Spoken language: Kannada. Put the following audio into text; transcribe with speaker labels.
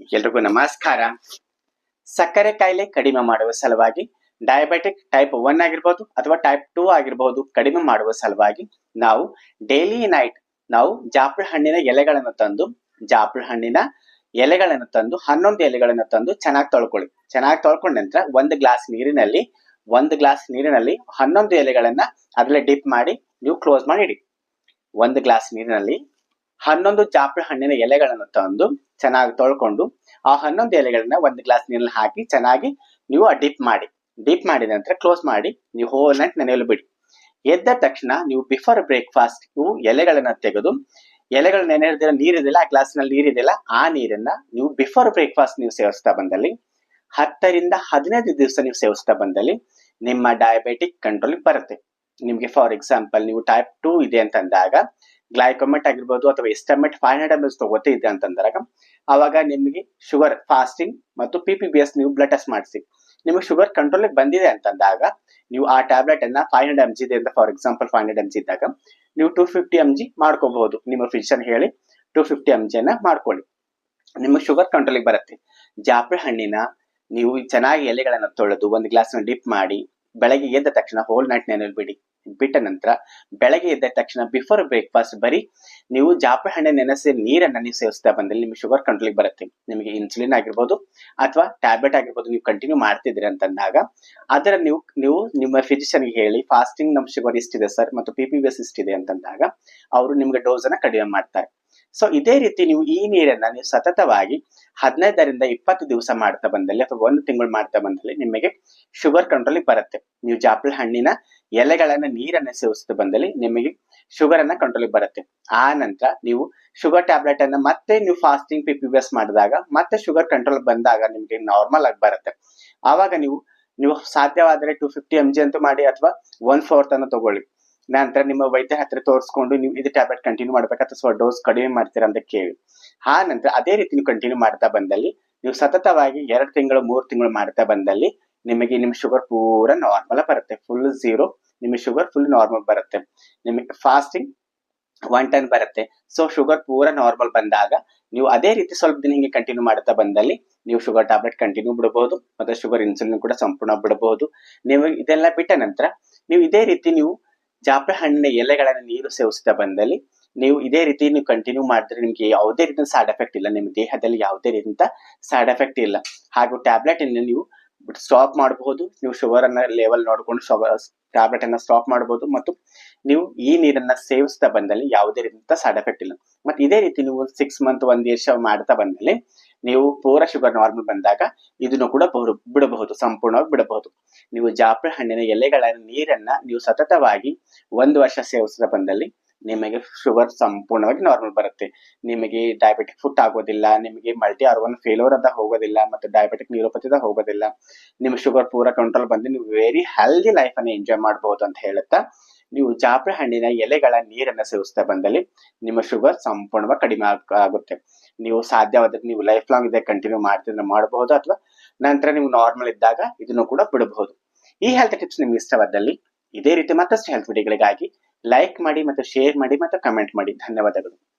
Speaker 1: ಎಲ್ರಿಗೂ ನಮಸ್ಕಾರ. ಸಕ್ಕರೆ ಕಾಯಿಲೆ ಕಡಿಮೆ ಮಾಡುವ ಸಲುವಾಗಿ ಡಯಾಬೆಟಿಕ್ ಟೈಪ್ ಒನ್ ಆಗಿರ್ಬೋದು ಅಥವಾ ಟೈಪ್ ಟೂ ಆಗಿರ್ಬೋದು ಕಡಿಮೆ ಮಾಡುವ ಸಲುವಾಗಿ ನಾವು ಡೈಲಿ ನೈಟ್ ನಾವು ಜಾಪಳ ಹಣ್ಣಿನ ಎಲೆಗಳನ್ನು ತಂದು ಜಾಪಳ ಹಣ್ಣಿನ ಎಲೆಗಳನ್ನು ತಂದು, ಹನ್ನೊಂದು ಎಲೆಗಳನ್ನು ತಂದು ಚೆನ್ನಾಗಿ ತೊಳ್ಕೊಳ್ಳಿ. ಚೆನ್ನಾಗಿ ತೊಳ್ಕೊಂಡ ನಂತರ ಒಂದು ಗ್ಲಾಸ್ ನೀರಿನಲ್ಲಿ, ಒಂದು ಗ್ಲಾಸ್ ನೀರಿನಲ್ಲಿ ಹನ್ನೊಂದು ಎಲೆಗಳನ್ನ ಅದರಲ್ಲಿ ಡಿಪ್ ಮಾಡಿ, ನೀವು ಕ್ಲೋಸ್ ಮಾಡಿ ಇಡಿ. ಒಂದು ಗ್ಲಾಸ್ ನೀರಿನಲ್ಲಿ ಹನ್ನೊಂದು ಜಾಪಳ ಹಣ್ಣಿನ ಎಲೆಗಳನ್ನು ತಂದು ಚೆನ್ನಾಗಿ ತೊಳ್ಕೊಂಡು ಆ ಹನ್ನೊಂದು ಎಲೆಗಳನ್ನ ಒಂದು ಗ್ಲಾಸ್ ನೀರಲ್ಲಿ ಹಾಕಿ ಚೆನ್ನಾಗಿ ನೀವು ಡಿಪ್ ಮಾಡಿ. ಡಿಪ್ ಮಾಡಿದ ನಂತರ ಕ್ಲೋಸ್ ಮಾಡಿ, ನೀವು ಹೋಲ್ ನೈಟ್ ನೆನೆಯಲು ಬಿಡಿ. ಎದ್ದ ತಕ್ಷಣ ನೀವು ಬಿಫೋರ್ ಬ್ರೇಕ್ಫಾಸ್ಟ್ ನೀವು ಎಲೆಗಳನ್ನ ತೆಗೆದು ಎಲೆಗಳು ನೆನೆದಿರೋ ನೀರಿದೆಯಲ್ಲ ಆ ಗ್ಲಾಸ್ನಲ್ಲಿ ನೀರಿದೆಯಲ್ಲ ಆ ನೀರನ್ನ ನೀವು ಬಿಫೋರ್ ಬ್ರೇಕ್ಫಾಸ್ಟ್ ನೀವು ಸೇವಿಸ್ತಾ ಬಂದಲ್ಲಿ, ಹತ್ತರಿಂದ ಹದಿನೈದು ದಿವಸ ನೀವು ಸೇವಿಸ್ತಾ ಬಂದಲ್ಲಿ ನಿಮ್ಮ ಡಯಾಬೆಟಿಕ್ ಕಂಟ್ರೋಲ್ ಬರುತ್ತೆ. ನಿಮ್ಗೆ ಫಾರ್ ಎಕ್ಸಾಂಪಲ್ ನೀವು ಟೈಪ್ ಟೂ ಇದೆ ಅಂತಂದಾಗ ಗ್ಲೈಕೋಮೆಟ್ ಆಗಿರ್ಬೋದು ಅಥವಾ Istamet five hundred M S ಇದೆ ಅಂತಂದಾಗ ಅವಾಗ ನಿಮಗೆ ಶುಗರ್ ಫಾಸ್ಟಿಂಗ್ ಮತ್ತು ಪಿ ಪಿ ಬಿ ಎಸ್ ನೀವು ಬ್ಲಡ್ ಟೆಸ್ಟ್ ಮಾಡಿಸಿ. ನಿಮಗೆ ಶುಗರ್ ಕಂಟ್ರೋಲ್ ಬಂದಿದೆ ಅಂತಂದಾಗ, ನೀವು ಆ ಟ್ಯಾಬ್ಲೆಟ್ ಅನ್ನ ಫೈವ್ ಹಂಡ್ರೆಡ್ ಎಂ ಜಿ ಇದೆ ಅಂತ for example five hundred M G ಇದ್ದಾಗ, ನೀವು ಟೂ ಫಿಫ್ಟಿ ಎಂ ಜಿ ಮಾಡ್ಕೋಬಹುದು. ನಿಮ್ಮ ಫಿಸಿಷನ್ ಹೇಳಿ ಟೂ ಫಿಫ್ಟಿ ಎಂ ಜಿ ಅನ್ನ ಮಾಡ್ಕೊಳ್ಳಿ. ನಿಮಗೆ ಶುಗರ್ ಕಂಟ್ರೋಲಿಗೆ ಬರುತ್ತೆ. ಜಾಪಳ ಹಣ್ಣಿನ ನೀವು ಚೆನ್ನಾಗಿ ಎಲೆಗಳನ್ನ ತೊಳೆದು ಒಂದು ಗ್ಲಾಸ್ ಡಿಪ್ ಮಾಡಿ, ಬೆಳಗ್ಗೆ ಎದ್ದ ತಕ್ಷಣ ಹೋಲ್ ನೈಟ್ ನೆನಲ್ ಬಿಡಿ ಬಿಟ್ಟ ನಂತರ ಬೆಳಗ್ಗೆ ಎದ್ದ ತಕ್ಷಣ ಬಿಫೋರ್ ಬ್ರೇಕ್ಫಾಸ್ಟ್ ಬರೀ ನೀವು ಜಾಪೆ ಹಣ್ಣೆ ನೆನೆಸಿ ನೀರನ್ನ ನೀವು ಸೇವಿಸ್ತಾ ಬಂದಲ್ಲಿ ನಿಮಗೆ ಶುಗರ್ ಕಂಟ್ರೋಲಿಗೆ ಬರುತ್ತೆ. ನಿಮಗೆ ಇನ್ಸುಲಿನ್ ಆಗಿರ್ಬೋದು ಅಥವಾ ಟ್ಯಾಬ್ಲೆಟ್ ಆಗಿರ್ಬೋದು ನೀವು ಕಂಟಿನ್ಯೂ ಮಾಡ್ತಿದ್ರಿ ಅಂತಂದಾಗ ಅದರ ನೀವು ನೀವು ನಿಮ್ಮ ಫಿಸಿಷಿಯನ್ಗೆ ಹೇಳಿ ಫಾಸ್ಟಿಂಗ್ ನಮ್ಮ ಶುಗರ್ ಇಷ್ಟಿದೆ ಸರ್ ಮತ್ತು ಪಿ ಪಿ ಎಸ್ ಇಷ್ಟಿದೆ ಅಂತಂದಾಗ ಅವರು ನಿಮ್ಗೆ ಡೋಸ್ ಅನ್ನ ಕಡಿಮೆ ಮಾಡ್ತಾರೆ. ಸೊ ಇದೇ ರೀತಿ ನೀವು ಈ ನೀರನ್ನ ನೀವು ಸತತವಾಗಿ ಹದಿನೈದರಿಂದ ಇಪ್ಪತ್ತು ದಿವಸ ಮಾಡ್ತಾ ಬಂದಲ್ಲಿ ಅಥವಾ ಒಂದು ತಿಂಗಳು ಮಾಡ್ತಾ ಬಂದಲ್ಲಿ ನಿಮಗೆ ಶುಗರ್ ಕಂಟ್ರೋಲಿಗೆ ಬರುತ್ತೆ. ನೀವು ಜಾಪಲ್ ಹಣ್ಣಿನ ಎಲೆಗಳನ್ನ ನೀರನ್ನ ಸೇವಿಸ್ತಾ ಬಂದಲ್ಲಿ ನಿಮಗೆ ಶುಗರ್ ಅನ್ನ ಕಂಟ್ರೋಲಿಗೆ ಬರುತ್ತೆ. ಆ ನಂತರ ನೀವು ಶುಗರ್ ಟ್ಯಾಬ್ಲೆಟ್ ಅನ್ನ ಮತ್ತೆ ನೀವು ಫಾಸ್ಟಿಂಗ್ ಪಿ ಪಿ ಎಸ್ ಮಾಡಿದಾಗ, ಮತ್ತೆ ಶುಗರ್ ಕಂಟ್ರೋಲ್ ಬಂದಾಗ ನಿಮಗೆ ನಾರ್ಮಲ್ ಆಗಿ ಬರುತ್ತೆ. ಆವಾಗ ನೀವು ನೀವು ಸಾಧ್ಯವಾದರೆ ಟೂ ಫಿಫ್ಟಿ ಎಂ ಜಿ ಅಂತೂ ಮಾಡಿ ಅಥವಾ ಒನ್ ಫೋರ್ತ್ ಅನ್ನು ತಗೊಳ್ಳಿ. ನಂತರ ನಿಮ್ಮ ವೈದ್ಯ ಹತ್ರ ತೋರಿಸ್ಕೊಂಡು ನೀವು ಇದು ಟ್ಯಾಬ್ಲೆಟ್ ಕಂಟಿನ್ಯೂ ಮಾಡ್ಬೇಕು ಅಥವಾ ಡೋಸ್ ಕಡಿಮೆ ಮಾಡ್ತೀರಾ ಅಂತ ಕೇಳಿ. ಆ ನಂತರ ಅದೇ ರೀತಿ ನೀವು ಕಂಟಿನ್ಯೂ ಮಾಡ್ತಾ ಬಂದಲ್ಲಿ, ನೀವು ಸತತವಾಗಿ ಎರಡು ತಿಂಗಳು, ಮೂರು ತಿಂಗಳು ಮಾಡ್ತಾ ಬಂದಲ್ಲಿ ನಿಮಗೆ ನಿಮ್ಮ ಶುಗರ್ ಪೂರ ನಾರ್ಮಲ್ ಬರುತ್ತೆ. ಫುಲ್ ಝೀರೋ ನಿಮ್ಮ ಶುಗರ್ ಫುಲ್ ನಾರ್ಮಲ್ ಬರುತ್ತೆ. ನಿಮಗೆ ಫಾಸ್ಟಿಂಗ್ ಒನ್ ಟನ್ ಬರುತ್ತೆ. ಸೊ ಶುಗರ್ ಪೂರ ನಾರ್ಮಲ್ ಬಂದಾಗ ನೀವು ಅದೇ ರೀತಿ ಸ್ವಲ್ಪ ದಿನ ಹಿಂಗೆ ಕಂಟಿನ್ಯೂ ಮಾಡ್ತಾ ಬಂದಲ್ಲಿ ನೀವು ಶುಗರ್ ಟ್ಯಾಬ್ಲೆಟ್ ಕಂಟಿನ್ಯೂ ಬಿಡಬಹುದು ಮತ್ತೆ ಶುಗರ್ ಇನ್ಸುಲಿನ್ ಕೂಡ ಸಂಪೂರ್ಣ ಬಿಡಬಹುದು ನೀವು ಇದೆಲ್ಲ ಬಿಟ್ಟ ನಂತರ ನೀವು ಇದೇ ರೀತಿ ನೀವು ಜಾಪಳ ಹಣ್ಣಿನ ಎಲೆಗಳನ್ನು ನೀರು ಸೇವಿಸ್ತಾ ಬಂದಲ್ಲಿ ನೀವು ಇದೇ ರೀತಿ ನೀವು ಕಂಟಿನ್ಯೂ ಮಾಡಿದ್ರೆ ನಿಮಗೆ ಯಾವುದೇ ರೀತಿಯ ಸೈಡ್ ಎಫೆಕ್ಟ್ ಇಲ್ಲ. ನಿಮ್ಮ ದೇಹದಲ್ಲಿ ಯಾವುದೇ ರೀತಿಯ ಸೈಡ್ ಎಫೆಕ್ಟ್ ಇಲ್ಲ. ಹಾಗೂ ಟ್ಯಾಬ್ಲೆಟ್ ಅನ್ನು ನೀವು ಸ್ಟಾಪ್ ಮಾಡಬಹುದು. ನೀವು ಶುಗರ್ ಅನ್ನ ಲೆವೆಲ್ ನೋಡ್ಕೊಂಡು ಟ್ಯಾಬ್ಲೆಟ್ ಅನ್ನ ಸ್ಟಾಪ್ ಮಾಡಬಹುದು ಮತ್ತು ನೀವು ಈ ನೀರನ್ನ ಸೇವಿಸ್ತಾ ಬಂದಲ್ಲಿ ಯಾವುದೇ ರೀತಿಯ ಸೈಡ್ ಎಫೆಕ್ಟ್ ಇಲ್ಲ. ಮತ್ತೆ ಇದೇ ರೀತಿ ನೀವು ಸಿಕ್ಸ್ ಮಂತ್ ಒಂದ್ ವರ್ಷ ಮಾಡ್ತಾ ಬಂದಲ್ಲಿ ನೀವು ಪೂರ ಶುಗರ್ ನಾರ್ಮಲ್ ಬಂದಾಗ ಇದನ್ನು ಕೂಡ ಬಹುದು- ಬಿಡಬಹುದು, ಸಂಪೂರ್ಣವಾಗಿ ಬಿಡಬಹುದು. ನೀವು ಜಾಪಳ ಹಣ್ಣಿನ ಎಲೆಗಳ ನೀರನ್ನ ನೀವು ಸತತವಾಗಿ ಒಂದು ವರ್ಷ ಸೇವಿಸ್ತಾ ಬಂದಲ್ಲಿ ನಿಮಗೆ ಶುಗರ್ ಸಂಪೂರ್ಣವಾಗಿ ನಾರ್ಮಲ್ ಬರುತ್ತೆ. ನಿಮಗೆ ಡಯಾಬಿಟಿಕ್ ಫುಟ್ ಆಗೋದಿಲ್ಲ, ನಿಮಗೆ ಮಲ್ಟಿ ಆರ್ಗನ್ ಫೇಲ್ಯೂರ್ ಅಂತ ಹೋಗೋದಿಲ್ಲ ಮತ್ತು ಡಯಾಬಿಟಿಕ್ ನ್ಯೂರೋಪತಿದ ಹೋಗೋದಿಲ್ಲ. ನಿಮ್ಮ ಶುಗರ್ ಪೂರ ಕಂಟ್ರೋಲ್ ಬಂದು ನೀವು ವೆರಿ ಹೆಲ್ದಿ ಲೈಫ್ ಅನ್ನ ಎಂಜಾಯ್ ಮಾಡಬಹುದು ಅಂತ ಹೇಳುತ್ತಾ, ನೀವು ಜಾಪಳ ಹಣ್ಣಿನ ಎಲೆಗಳ ನೀರನ್ನ ಸೇವಿಸ್ತಾ ಬಂದಲ್ಲಿ ನಿಮ್ಮ ಶುಗರ್ ಸಂಪೂರ್ಣವಾಗಿ ಕಡಿಮೆ ಆಗುತ್ತೆ. ನೀವು ಸಾಧ್ಯವಾದ್ರೆ ನೀವು ಲೈಫ್ ಲಾಂಗ್ ಇದೆ ಕಂಟಿನ್ಯೂ ಮಾಡ್ತಿದ್ರೆ ಮಾಡಬಹುದು ಅಥವಾ ನಂತರ ನೀವು ನಾರ್ಮಲ್ ಇದ್ದಾಗ ಇದನ್ನು ಕೂಡ ಬಿಡಬಹುದು. ಈ ಹೆಲ್ತ್ ಟಿಪ್ಸ್ ನಿಮ್ಗೆ ಇಷ್ಟವಾದಲ್ಲಿ ಇದೇ ರೀತಿ ಮತ್ತಷ್ಟು ಹೆಲ್ತ್ ವಿಡಿಯೋಗಳಿಗಾಗಿ ಲೈಕ್ ಮಾಡಿ ಮತ್ತು ಶೇರ್ ಮಾಡಿ ಮತ್ತು ಕಮೆಂಟ್ ಮಾಡಿ. ಧನ್ಯವಾದಗಳು.